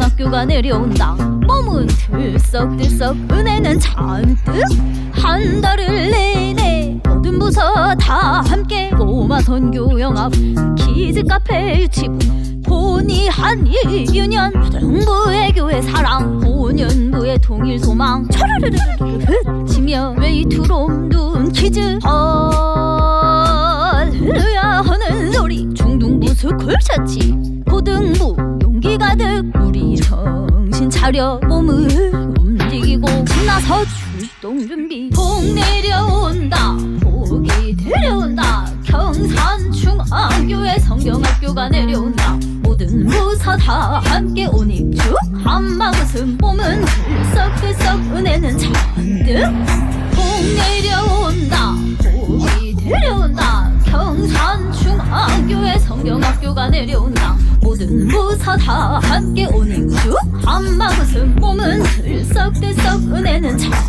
학교가 내려온다. 몸은 들썩들썩 은혜는 잔뜩 한 달을 내내 모든 부서 다 함께 꼬마 선 교 영합 키즈 카페 유치부 본의한 이윤년 등부의 교회 사랑 본연부의 통일 소망. 차르르르르르 흩치며 웨이트롬 둔 키즈. 할렐루야 하는 소리. 중등부 스쿨샷치 고등부 용기 가 득 우리 정신 차려 몸을 움직이고 신나서 출동 준비. 복 내려온다 복이 들려온다 경산 중앙교회 성경학교가 내려온다. 모든 부서 다 함께 오닉주 한마음은 몸은 들썩들썩 은혜는 잔뜩. 복 내려온다 복이 들려온다 경산 중앙교회 성경학교가 내려온다 부서 다. 함께 오닉주? 한마음은 몸은 들썩들썩 은혜는 잔뜩